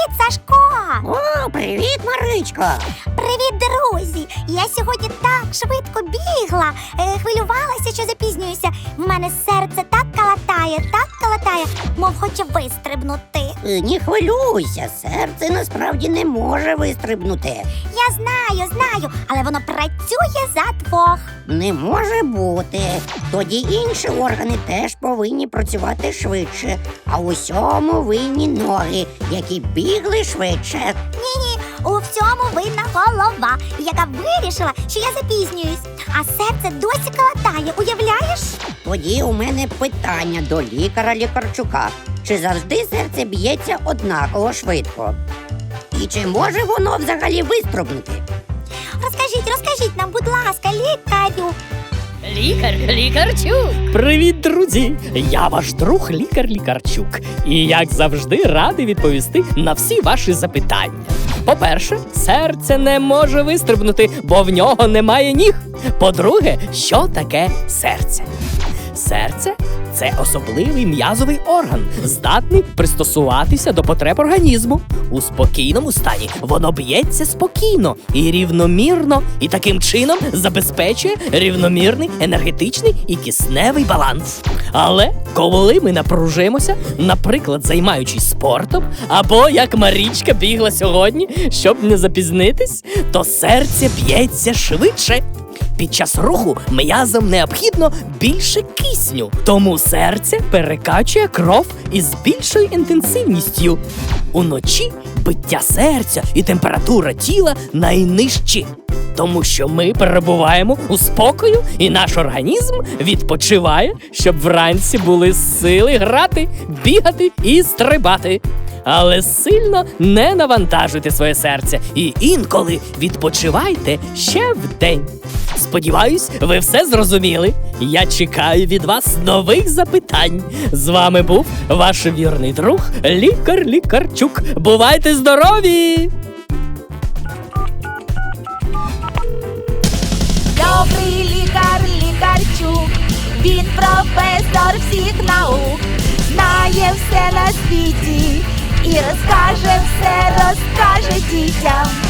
Привіт, Сашко! О, привіт, Маричко! Привіт, друзі! Я сьогодні так швидко бігла, е, хвилювалася, що запізнююся. В мене серце так калатає, так калатає, мов хоче вистрибнути. Е, Не хвилюйся, серце насправді не може вистрибнути. Я знаю, знаю, але воно працює за двох. Не може бути. Тоді інші органи теж повинні працювати швидше, а усьому винні ноги, які бігли швидше. Ні-ні, у всьому винна голова, яка вирішила, що я запізнююсь. А серце досі калатає, уявляєш? Тоді у мене питання до лікаря лікарчука. Чи завжди серце б'ється однаково швидко? І чи може воно взагалі вистрибнути? Розкажіть, розкажіть нам, будь ласка, лікарю. Лікар, лікарчук. Привіт, друзі! Я ваш друг лікар Лікарчук. І як завжди радий відповісти на всі ваші запитання. По-перше, серце не може вистрибнути, бо в нього немає ніг. По-друге, що таке серце? Серце це особливий м'язовий орган, здатний пристосуватися до потреб організму. У спокійному стані воно б'ється спокійно і рівномірно, і таким чином забезпечує рівномірний енергетичний і кисневий баланс. Але коли ми напружуємося, наприклад, займаючись спортом, або як Марічка бігла сьогодні, щоб не запізнитись, то серце б'ється швидше. Під час руху м'язам необхідно більше кисню, тому серце перекачує кров із більшою інтенсивністю. Уночі биття серця і температура тіла найнижчі, тому що ми перебуваємо у спокою, і наш організм відпочиває, щоб вранці були сили грати, бігати і стрибати. Але сильно не навантажуйте своє серце і інколи відпочивайте ще вдень. Сподіваюсь, ви все зрозуміли. Я чекаю від вас нових запитань. З вами був ваш вірний друг, лікар Лікарчук. Бувайте здорові! Добрий лікар, лікарчук, він професор всіх наук, знає все на світі і розкаже все, розкаже дітям.